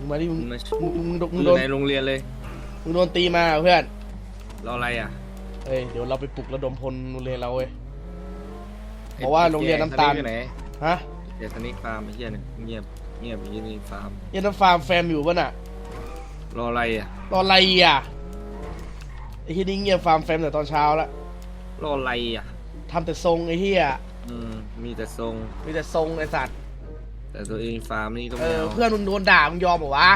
มึงมาดิมึงมึงมามึงมึงโดนมึองโดยู่นในโรงเรียนเลย มึงโดนตีมาเพื่อนรออะไรอะเอ้ยเดี๋ยวเราไปปลุกระดมพลโรงเรียนเราเว้ย เพราะว่าโรงเรียนน้ำตาลอยู่ไหนฮะเดี๋ยวสนิกฟาร์มไอ้เหี้ยเนี่ยเงียบเงียบอย่างนี้ฟาร์มยันน้ำฟาร์มแฟมอยู่ป่ะน่ะรออะไรอะรออะไรอะไอ้ที่นี่เงียบฟาร์มแฟมแต่ตอนเช้าละรออะไรอะทำแต่ทรงไอ้เหี้ยอืมมีแต่ทรงมีแต่ทรงไอ้สัตว์ แต่ตัวเองฟาร์มนี่ต้องเอไม่อเอาเพื่อนมึงโดนด่ามึงยอมเหรอวะ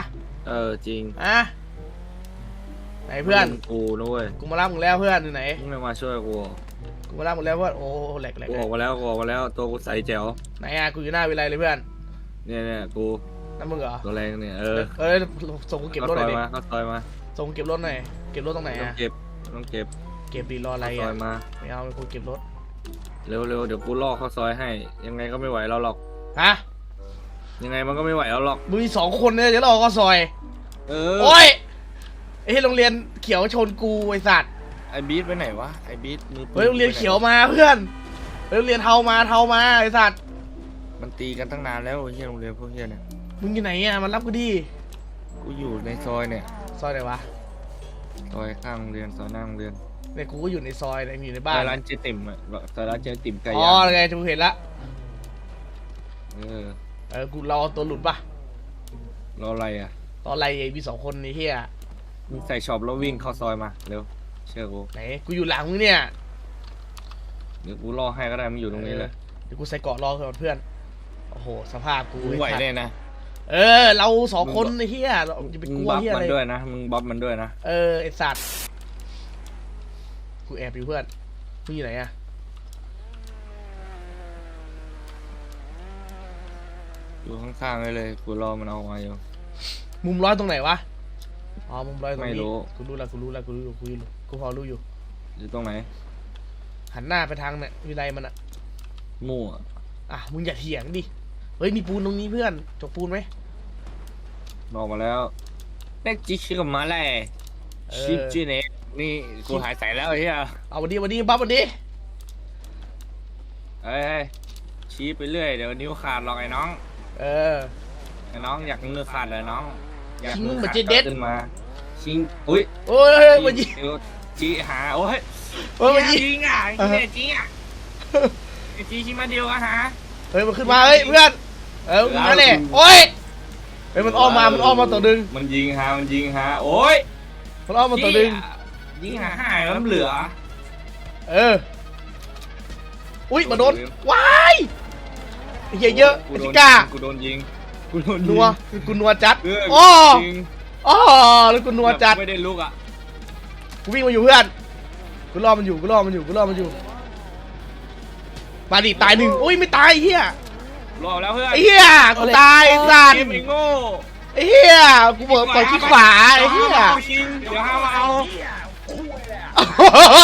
เออจริงอะไหนเพื่อนมึงกูนะเว้ยกูมารับมึงแล้วเพื่อนอยู่ไหนมึงไม่มาช่วยกูกูมารับมึงแล้วเพื่อนโอ้แหลกแหลกกูแหลออกกมาแล้วกูออกมาแล้วตัวกูใสแจ๋วไหนอะกูอยู่หน้าวิไลเลยเพื่อนเนี่ยเนี่ยกูนั่นมึงเหรอตัวแรงเนี่ยเออเอ้ยส่งกูเก็บรถหซน่ออยยดิมาเข้าซอยมาส่งกูเก็บรถหน่อยเก็บรถตรงไหนต้องอะเก็บต้องเก็บเก็บดีรออะไรเข้าซออะยมาไม่เอากูเก็บรถเร็วเร็วเดี๋ยวกูล่อเข้าซอยให้ ยังไงก็ไม่ไหวเราหรอก ฮะ ยังไงมันก็ไม่ไหวเราหรอก มึงมีสองคนเนี่ยเดี๋ยวเราก็ซอย เออ โอ้ยไอ้ที่โรงเรียนเขียวชนกูไอ้สัตว์ ไอ้บีทไปไหนวะ ไอ้บีทมือปืเฮ้ยโรงเรียนเขียวมาเพื่อนเฮ้ยโรงเรียนเทามาเทามาไอ้สัตว์ มันตีกันตั้งนานแล้วไอ้เฮียโรงเรียนพวกเฮียเนี่ย มึงอยู่ไหนอะมันรับกูดิ กูอยู่ในซอยเนี่ย ซอยไหนวะซอยข้างโรงเรียนซอยหน้าโรงเรียนเนี่ยกูก็อยู่ในซอยเนี่ยอยู่ในซบ้าอนยร้านเจ๊ติ่มอะซอยร้านเจ๊ติ่มไก่อ๋ย่าองไงกูเห็นละ เออ เออกูรอตัวหลุดปะรออะไรอะ ตอนอะไรไอ้มีสองคนนี่เฮียมึงใส่ช็อปแล้ววิ่งเข้าซอยมาเร็วเชื่อกูไหนกูอยู่หลังมึงเนี่ยเดี๋ยวกูล่อให้ก็ได้มึงอยู่ตรงนี้เลยเดี๋ยวกูใส่เกราะรอก่อนเพื่อนโอ้โหสภาพกูมึงไหวอ้สัตแน่นะเออ เราสองคนไอ้เฮียเราจะไปมึกงลัวบัฟเฮียมัอะนไรด้วยนะมึงบัฟมันด้วยนะเออไอสัตว์กูแอบอยู่เพื่อนมึงอยู่ไหนอะ อยู่ข้างๆเลยเลยกูรอมันเอามาอยู่ มุมร้อยตรงไหนวะ อ๋อ มุมร้อยตรงไม่นี้รู้ กูรู้แล้วกูรู้แล้วกูรู้อยู่กูรู้อยู่กูพอรู้อยู่ อยู่ตรงไหนหันหน้าไปทางเนี่ยวิไลมันอะมั่วอะ มึงอย่าเถียงดิ เฮ้ย มีปูนตรงนี้เพื่อน จกปูนไหมบอกมาแล้วเล็กจิชิกับมาเลยเอชิอจิเนะนี่กูหายใส่แล้วไอ้เหี้ยเอาวันนี้วันนี้บัฟวันนี้เอ้ยชี้ไปเรื่อยเดี๋ยวนิ้วขาดหรอกไอ้น้อง เออไอ้น้องอยากมือขาดเลยน้อง อยากชิงมือมันขาดจะเด็ดก็ขึ้นมา ชิง อุ้ยโอ้ยเฮ้ยมันยิงนิ้วชี้หาโอ้ยเฮ้ยมันยิงจริงอะเออจริงอะไอ้จีชิมาเดียวอะฮะเฮ้ยมันขึ้นมาเฮ้ยเพื่อน เออมึงมาเนี่ยโอ้ยเฮ้ยมันอ้อมมามันอ้อมมาตัวดึง มันยิงฮะมันยิงฮะโอ้ยมันอ้อมมาตัวดึง ยิงหาหายแล้วเหลือ เออ อุ้ยมาโดนว้ายไอ้ เหี้ยเยอะกูไอ้โดชินก้ากูโดนยิงกูโดนยิงนัวกูนัวจัดเอออ้อจริงอ้อแล้วกูนัวจัดไม่ได้ลุกอะกูวิ่งมาอยู่เพื่อนกูรอมันอยู่กูรอมันอยู่กูรอมันอยู่มาดิตายหนึ่งอุ้ยไม่ตายไอ้เฮียรอแล้วเพื่อนไอ้เฮียกูตายไอ้สัตว์เกมไอ้โง่ไอ้เฮียกูเปิดเปิดที่ขวาไอ้เฮียดี๋วห้ามเอาชิงเดี๋ยวห้ามมาเอาเ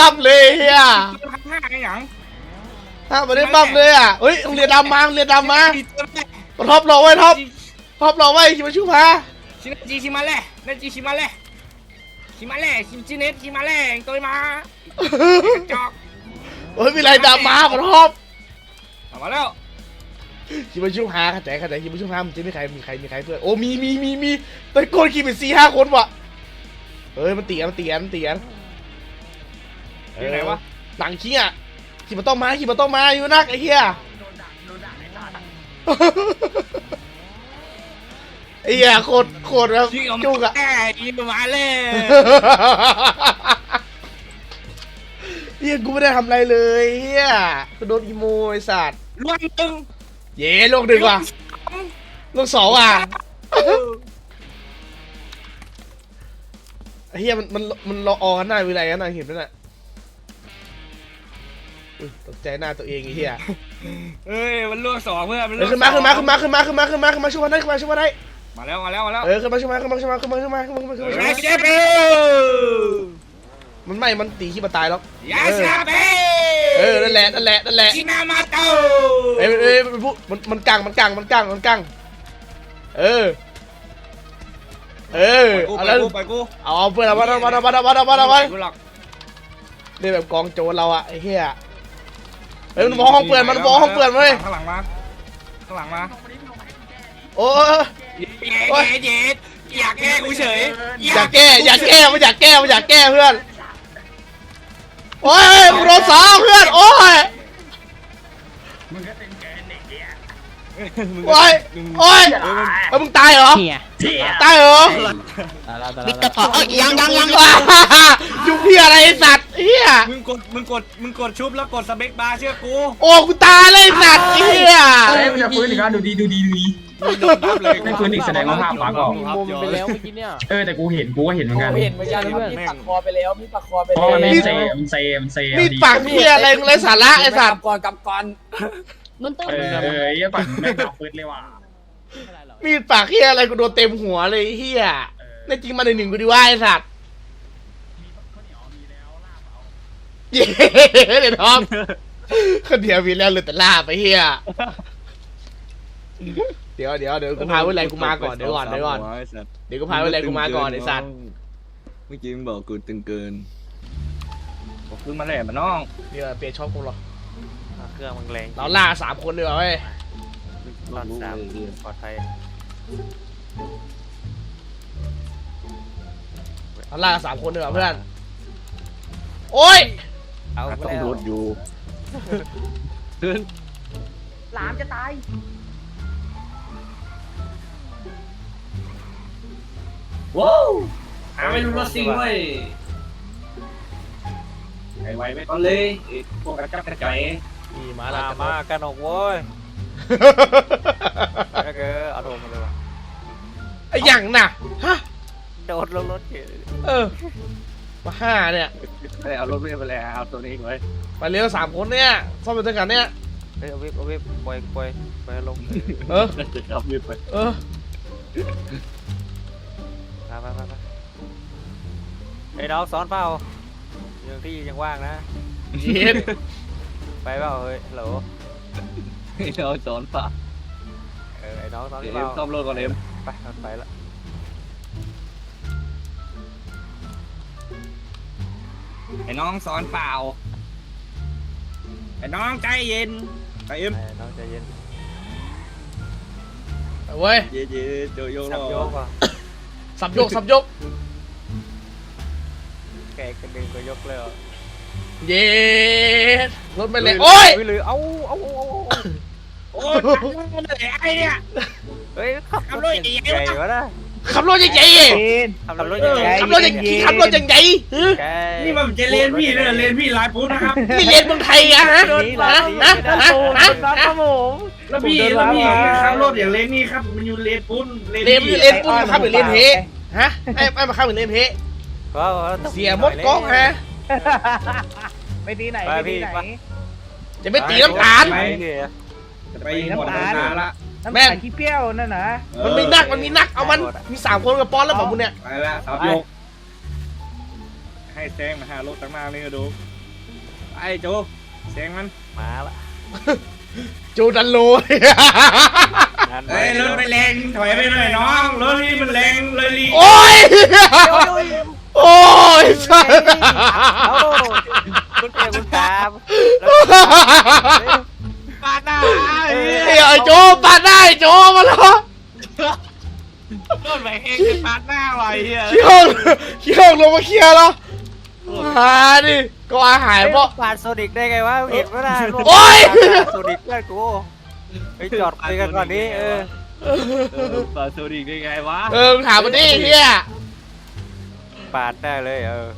ห้ามมาได้ปั๊มเลยเฮียหายหยังห้ามมาได้ปั๊มเลยอะเฮ้ยโรงเรียนดำมาโรงเรียนดำมาท็อปรอไว้ท็อปท็อปรอไว้ชิมาชูพาชินจีชิมาแล้วนั่นจีชิมาแล้วชิมาแล้วชิมจิเน็ตชิมาแล้วตัวมาจอกเฮ้ยมีอะไรดำมาขอท็อปเอามาแล้วชิมาชูพาข้าใจข้าใจชิมาชูพามันจะมีใครมีใครมีใครเพื่อนโอ้มีมีมีมีตะโกนขี่เป็นสี่ห้าคนว่ะเฮ้ยมันเตียนมันเตียนมันเตียน อยู่ไหนวะ หลังขี้อะขี่มาต้องมาขี่มาต้องมาอยู่นักไอ้เหี้ยไอ้เหี้ยโคตรโคตรแบบชิงออกจุกมาอะแยิงมาแล้วเหี้ยกูไม่ได้ทำอะไรเลยเหี้ยกูโดนอีโมไอ้สัตว์ลวงตึงเย้โลกหนึ่งว่ะโลกสองอะไอ้เหี้ยมันมันมันรออกันหน้าวิไลกันนะเห็นไหมน่ะ อุ้ยตกใจหน้าตัวเองไอ้เหี้ยเอ้ยมันลวงสองเพื่อนมันลเอวองขึ้นมาขึ้นมาขึ้นมาขึ้นมาขึ้นมาขึ้นมาขึ้นมาช่วยมันได้ขึ้นมาช่วยมันได้มาแล้วมาแล้วมาแล้วเออขึ้นมาช่วยมันขึ้นมาช่วยมันขึ้นมาขึ้นมาขึ้นมาขึ้นมาขึ้นมาขึ้นยามาชาเปมันไม่มันตีขี้มาตายหรอกยาชาเปเออนั่นแหละนั่นแหละนั่นแหละชินามาโตเอ้ยเอ้ยมันพูดมันมันกังมันกังมันกังมันกังเออเออกูเอาไปแล้วกูไปกูเอาเพื่อนเอามาเอามาเอามาเอามาเอามาเอามา กูหรอก เล่นแบบกองโจรเราอะไอ้เหี้ย เฮ้ยมันมองห้องเปื่อนมันมองห้องเปื่อนเว้ยข้างหลังมาข้างหลังมาโอ้ยโอ๊ยเย็ดเย็ดอยากแก้กูเฉยอยากแก้อยากแก้มันอยากแก้มันอยากแก้เพื่อนโอ้ยกูโดนสาวเพื่อนโอ้ยมึงก็เป็นแกนเด็กเนี่ยโอ้ยโอ้ยเอ้ยมึงตายเหรอ ตายเหรอมิตรต่อเอ้ยยังยังยังว้ายุคพี่อะไรไอ้สัตว์เฮียมึงกดมึงกดมึงกดชุบแล้วกดสเปคบาร์เชื่อกูโอ้กูตายเลยไอ้สัตว์เฮียเฮ้ยมันจะฟื้นอีกแล้วดูดีดูดีดูดีไม่ฟื้นอีกแสดงว่าภาพหลังออกมุมไปแล้วเมื่อกี้เนี่ยเออแต่กูเห็นกูก็เห็นเหมือนกันเห็นเหมือนกันเพื่อนมีปักคอไปแล้วมีปักคอไปเพแล้ราะวมันเซมันเซมันเซมีดปากเฮียอะไรมึงไรสาระไอ้สัตว์ก่อนกับก่อน มันต้อง เออเออไอ้ปั่นแม่งเอาฟื้นเลยว่ะ มีดปากเฮียอะไรกูโดนเต็มหัวเลยไอ้เฮียแน่จริงมาหนึ่งหนึ่งกูดีว่าไอ้สัตว์เย้เดี๋ยวน้องคนเดียวมีแล้วเหลือแต่ลาบไปเฮียเดี๋ยวเดี๋ยวเดี๋ยวกูพาวิไลกูมาก่อนเดี๋ยวก่อนเดี๋ยวก่อนเดี๋ยวกูพาวิไลกูมาก่อนไอ้สัตว์เมื่อกี้มึงบอกกูตึงเกินผมขึ้นมาแหล่มาน้องเดี๋ยวเปลี่ยนชอบกูหรอเครื่องมันแรงเราล่าสามคนดีกว่าเว้ย ตอนสามปลอดภัยเราล่าสามคนดีกว่าเพื่อน โอ้ย เอาไปต้องแล้วรถอยู่ขึ้นหลามจะตาย ว้าวหาไม่รู้รถซิงเว้ยไอ้ไวไม่ต้อนเลยไอ้พวกกระจับกระจาย นี่มามาแล้วมากันออกโว้ย แล้วก็เอาโดนมาเลยว่ะไอ้หยังน่ะฮะโดดลงรถเฉยเออมาห้าเนี่ยไปเอารถไปแล้วเอาตัวนี้ไว้มาเร็วสามคนเนี่ยซ่อมไปด้วยกันเนี่ยเฮ้ยเอาวิบเอาวิบปล่อยปล่อยปล่อยลงเออจะขับรีบไปเออไปไปไปไปไอ้น้องซ้อนเปล่ายังที่ยังว่างนะ เย็นไปเปล่าเฮ้ยฮัลโหล เราสอนป่ะเออไอ้น้องซ้อนหเอ็รือเปมล่าซ่อมรถก่อนเอ็มไปเอาไปละไอ้น้องสอนเปล่า ไอ้น้องใจเย็นไอ้เอ็มไอ้น้องใจเย็นเอาเว้ย เย่เย่โจโยสับโยรกว่ะสับยก สับยก แกกันดึงก็ยกเลยเหรอเย็นรถไม่เล็กโอ้ยเฮ้ยเลยเอาเอาเอาเอา เอาโอ้ยไอ้เนี่ย เฮ้ยขับขับรรถถใหใหญ่ญ่ๆวะวะนะขับรถใหญ่ๆเองขับรถใหญ่ขับรถใหญ่ๆขับรถใหญ่ๆฮึแกนี่มันจะเลนพี่เลยเลนพี่ลายปุ๊บนะครับ นี่เรียนเมืองไทยอะฮะฮะฮะฮะฮะฮะแล้วพี่แล้วพี่ขับรถอย่างเลนนี่ครับมันอยู่เลนปุ้นเรียนเรียนปุ้นขับหรือเรียนเฮฮะไอ้ไอ้มาขับหรือเรียนเฮก็ต้องเสียมดกล้องฮะไปตีไหนไปไปพี่ตีไหนไปจะไม่ตีน้ำตาล ไปเนี่ย จะไปหมดน้ำตาละแม่นน้ำตาลขี้เปรี้ยวนั่นนะมันมีนัก มันมีนัก เอามัน มีสามคนกับป้อนแล้วบอกมึงเนี่ย ไปละสาวโยก ให้แซงมาหารถตั้งหน้านี่ก็ดูไอ้โจแซงมันมาละโจดันโล งานเอ้ยรถไปแรงถอยไปหน่อยน้องรถนี่มันแรงเลยลีโอ้ย โอ้ยสัสเอาคุณเกียร์คุณตามปาดหน้าเฮ้ ยไอ้โจปาดได้โจมาแล้วรถไปเองจะปาดหน้าไว้เฮียขี้ห้องขี้ห้องลงมาเคลียร์แล้วมาดิก็อาหายเพราะผ่านโซนิกได้ไงวะเห็นว่าได้โอ๊ย โซนิกเพื่อนกูไปจอดคุยกันก่อนดิเออปาโซดิกได้ไงวะเออมึงถามมาดิเฮียปาดได้เลยเออ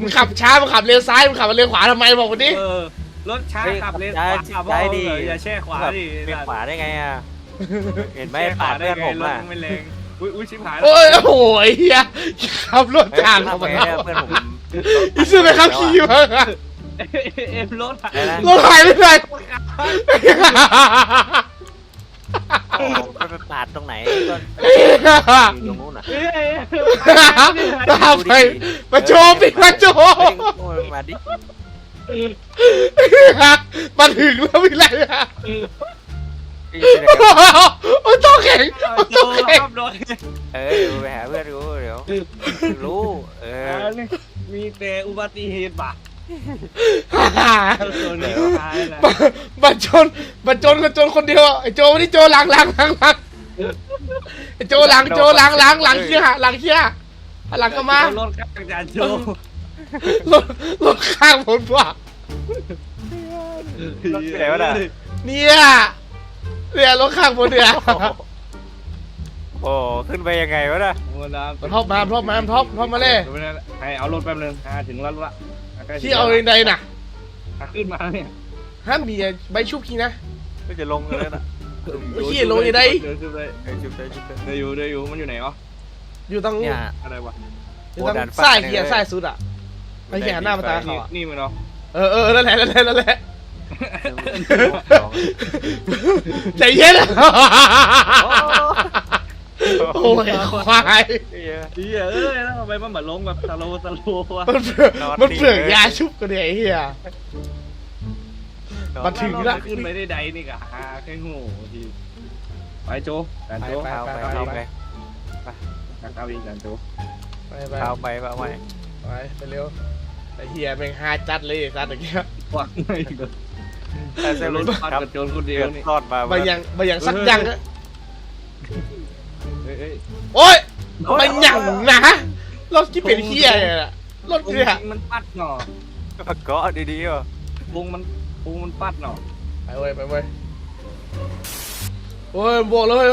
มึงขับช้ามึงขับเลี้ยวซ้ายมึงขับมาเลี้ยวขวาทำไมบอกมาดิเออ รถช้าขับเลนได้ขวาขับได้ดิอย่าแช่ขวาดิเป็นขวาได้ไงอะ เห็นไหมแช่ขปาวาดได้เพื่อนไงผมรถอะไม่แรงอุ้ยอุ้ยชิบหายโอ้ยโอ้ยเฮียขับรถเฮ้ยทางทำเข้าไมมาเนี่ยเพื่อนผมอีซื้อไปขับขี่มาเอ็มรถได้นะรถหายไปไหนอ๋อมันไปปาดตรงไหนก็อยู่ตรงนู้นอะตามไปมาโชว์ปิดมาโชว์เฮ้ยโอ้ยมาดิ มาถึงแล้ววิไลอะพี่เป็นอะไรกันโอ้ยต้องแข็งโจต้องแข็งขับรถเออเดี๋ยวไปหาเพื่อนกูเดี๋ยวรู้เออมีแต่อุบัติเหตุป่ะตัวนี้ตายแล้วบัตรจนบัตรจนก็จนคนเดียวไอ้โจไม่ได้โจหลังหลังหลังหลังไอ้โจหลังโจหลังหลังหลังเคี้ยหลังเคี้ยหันหลังก็มารถข้างจานโจ รถรถข้างผมว่ะรถไปไหนวะน่ะ เนี่ยเนี่ยรถข้างผมเนี่ยโอ้ขึ้นไปยังไงวะน่ะมันน้มันท็อปมามันท็อปมามันท็อปท็อปมาเลยให้เอารถแป๊บนึงอ่าถึงแล้วละใกล้ถึงที่เอาเองใดน่ะ อะขึ้นมาเนี่ยห้ามมีใบชุบคิงนะ ก็จะลงเลยน่ะโอ้ยเหี้ยลงอยู่ได้เดินขึ้นไปเอ้ยจุดได้จุดได้เดินอยู่เดินอยู่มันอยู่ไหนอ๋ออยู่ตรงเนี่ย อะไรวะอยู่ตรงโอ้ดันฟ้าซ้ายเนี่ยเฮียซ้ายสุดอะ ไอ้เฮียหันหน้ามาตาเขานี่อะนี่มันเนาะเออเออนั่นแหละนั่นแหละนั่นแหละใจเย็นอะโอ้ยควายเหี้ยเฮียเอ้ยแล้วทำไมมันแบบลงแบบสโลว์สโลว์วะมันเปลือกนอนมันเปลือกนิ่งเลยยาชุบกันเนี่ยไอ้เฮียมันถึงละขึ้นไปได้ใดนี่กะหาแค่งูทีไปโจจานโจไปเอาไปไปไปเอาไปไปจานเอาอีกจานโจไปไปเอาไปเอาไปไปไปเร็ว ไอ้เฮียแม่งฮาจัดเลยไอ้จัดอย่างเงี้ยควักไม่เลยแต่เส้นรรถถพัดครับกับโจรคนเดีเดืยวอดนี่รอดมาบางอย่างบางอย่างสักอย่างก็เอ้ยเอ้ยโอ๊ยบางอย่างนะรถที่เป็นเฮียเนี่ยรถพุงเนี่ยมันปัดหน่อเกาะดีๆว่ะพุงมันพุงมันปัดหน่อไปเว้ยไปเว้ยโอ้ยบวกเลย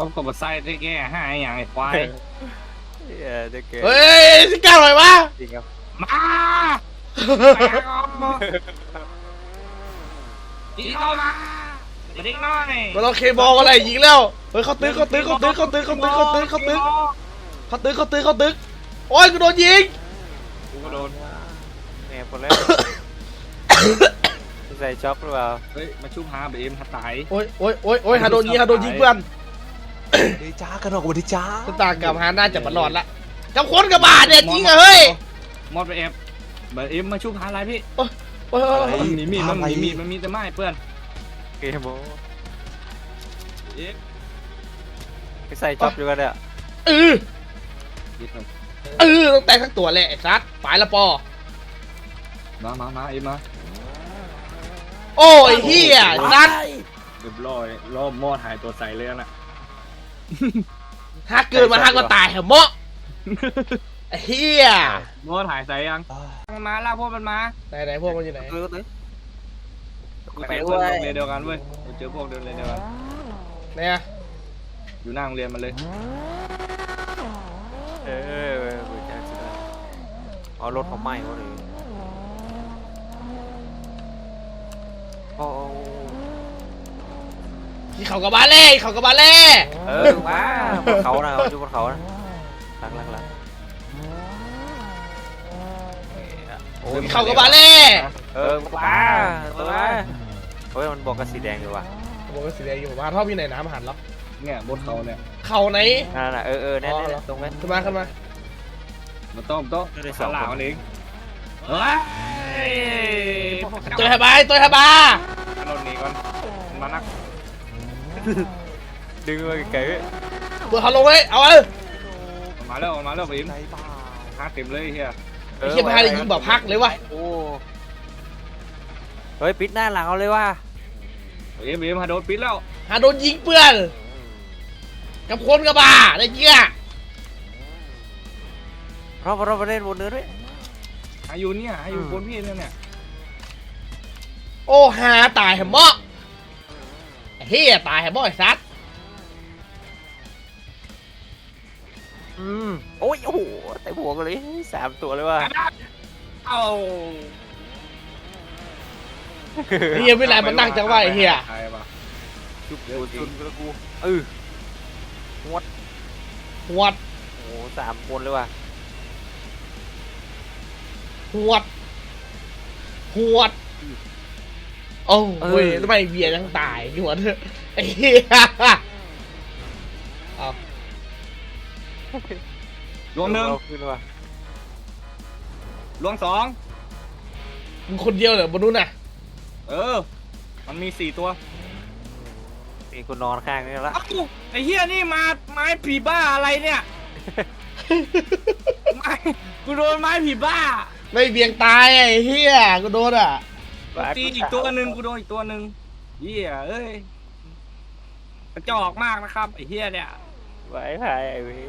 ต้องกดไส้ได้แก่ห้าอย่างไอ้ควายเหี้ยเด็กเก๋เฮ้ยสิก้าหน่อยวะจริงครับมาอีเข้ามาเด็กน้อยมันเอาเคบอลอะไรยิงแล้วเฮ้ยเขาตึกเขาตึกเขาตึกเขาตึกเขาตึกเขาตึกเขาตึกเขาตึกเขาตึกเขาตึกโอ้ยกูโดนยิงกูก็โดนเนี่ยคนแรกใส่ช็อปหรือเปล่าเฮ้ยมาชุบหาเบเอ็มฮัตไตโอ้ยโอ้ยโอ้ยโอ้ยหาโดนยิงหาโดนยิงเพื่อน ดีจ้ากันหรอกวันดีจ้าสตาร์กับหาน่าจะมันหลอดละกับคนกับบาดเนี่ยจริงอะเฮ้ยมอดไปเอฟเบเอ็มมาชุบหาอะไรพี่โอ้ยโอ้ยโอ้ยมันมีมีดมันมีมีดมันมีแต่ไม้เพื่อนเกมโมใส่ช็อปอยู่กันเนี่ยเออเออต้องแต่งทั้งตัวเลยไอ้ซัดปลายละปอมามามาเอ็มมาโอ้ยเฮียซัดเรียบร้อยรอบมอดหายตัวใส่เลยนะ หักเกินมาหักมาตายเหรอเมาะไอ้เฮียมอดหายใส่ยังมันมาล่าพวกมันมาไหนไหนพวกมันอยู่ไหน เออเลยไปเพื่อนโรงเรียนเดียวกันเว้ยเจอพวกเดินเลยเดียวกัน ไหนอะอยู่หน้าโรงเรียนมันเลย เออเออเอารถเขาไหม้เขาเลยโอ้ ที่เขากับบาเล่เขากับบาเล่เออว้าบนเขานะเขาอยู่บนเขานะหลังหลังหลังโอ้ยที่เขากับบาเล่เออว้าตัวว้าเฮ้ยมันบอกกับสีแดงอยู่ว่ะบอกว่าสีแดงอยู่มาท่อพี่ไหนน้ำหันล็อเนี่ยบนเขาเนี่ยเขาไหนนั่นน่ะเออเออแน่อ๋อแน่เหรอตรงนั้นขึ้นมาขึ้นมามันต้องต้องไม่ได้สองหลาคนมันเองเฮ้ยตัวฮาบายตัวฮาบาเราหนีก่อนมานัก ดึงมาไกลๆเว้ยตัวเขาลงเลยเอาเออมาแล้วมาแล้วไปอิมหาเต็มเลยเฮียไอ้เชี่ยพาได้ยิงแบบพักเลยวะโอ้เฮ้ยปิดหน้าหลังเอาเลยว่ะเอ็มเอ็มฮาโดนปิดแล้วหาโดนยิงเปื้อนกับคนกับบาได้เกี้ยรอบรอบประเด็นบนเนื้อด้วยอายุเนี่ยอายุบนพี่เนี่ยเนี่ยโอ้หาตายแหมเมาะไอ้ เฮียตายแหมเมาะไอ้ซัดอืมโอ้ยโอ้โหแต่หัวกันเลยสามตัวเลยว่ะเอาไอ้เฮียไม่ไรมันนั่งจังวะไอ้เฮียใครวะจุดกูจุดกูกูเออหวดโอ้โหสามคนเลยว่ะหวดหวด โอ้เว้ยทำไมเบียร์ยังตายอยู่วะเถอะไอ้เฮียเอาลวงหนึ่งเอาขึ้นว่ะลวงสองมึงคนเดียวเหรอบนนู้นน่ะเออ มันมีสี่ตัวมีคนนอนข้างนี่ละเอ้าไอ้เฮียนี่มาไม้ผีบ้าอะไรเนี่ย ไม่กูโดนไม้ผีบ้าไม่เบี่ยงตายไอ้เฮียกูโดนอะ กูตีอีกตัวหนึ่งกูโดนอีกตัวหนึ่งเฮียเอ้ยกระจอกมากนะครับไอ้เฮียเนี่ย ไว้พายไอ้เว้ย